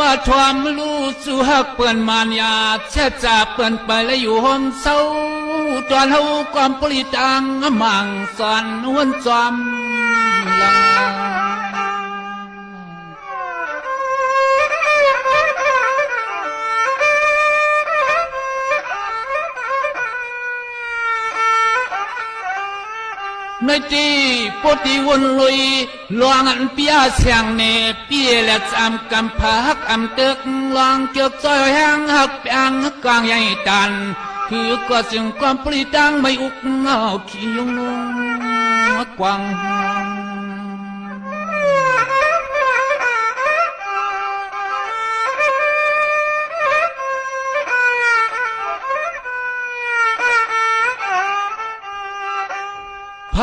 ว่าความรู้สุฮักเปื่อนมานยาเชื่อจาเปื่อนไปและอยู่ห้องเศร้าตอนเฮาความปริตังมังสอนวนจอมลา น้อยทีปฏิวันลอยลวงอันเปียเสียงเนเปียและจำกำพักอันเตกลองเจ้าจอยแห่งหักแปงกลางใหญ่ตันคือก็สิ่งความปริตังไม่อุกเอาขี้ยงลงกวาง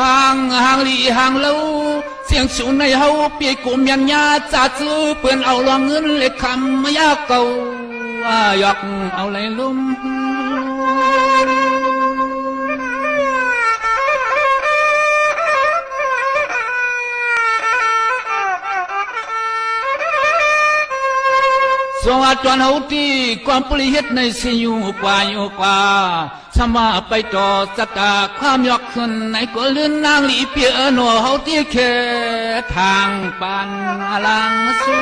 hàng hàng lì hàng lâu xiềng chủ này hâu bia của miền nhà cha chữ quyền ao loang ngân lệ khăm ya cầu à yọc ao lấy lum So จวนเฮาที่ความปริเฮ็ดในสิอยู่กว่าอยู่กว่าสมาไปต่อสตาความยกขึ้นในก็ลื่นนางลีเปียหนัวเฮาที่แค่ทางปานอลังสู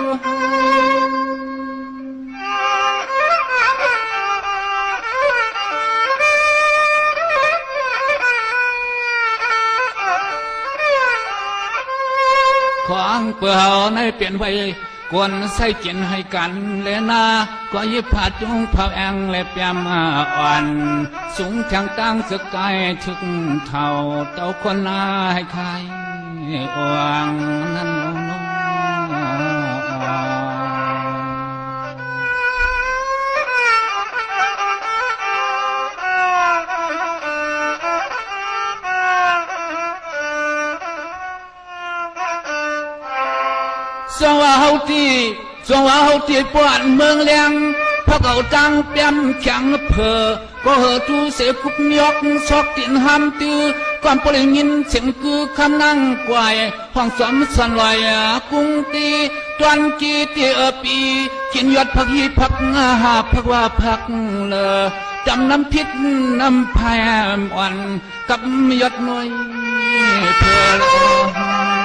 ขวางเปื่อเฮาในเปลี่ยนไว้ กวนใส่จินให้กันเลนาก็ยิบผาดจงเผาแองและเปียมอ่อนสูงทางตั้งสกายถึงเท่าเต้าคนหนาให้ใครอวงนั้น สวาเฮาที่สวาเฮาที่ปวนเมืองเลียงพระเก่าจังเปียมแข็งเพอก็เหอทูเสคุบยกชอกตินห้ำตือก่อนปริงินเสียงคือคำนั่งกวายห้องสมสันลอยกุ้งตีตวนกีตีเอปีกินยอดพักฮีพักงาหาพักว่าพักเลอจำน้ำพิษน้ำพายอ่อนกับยอดน้อยเพอ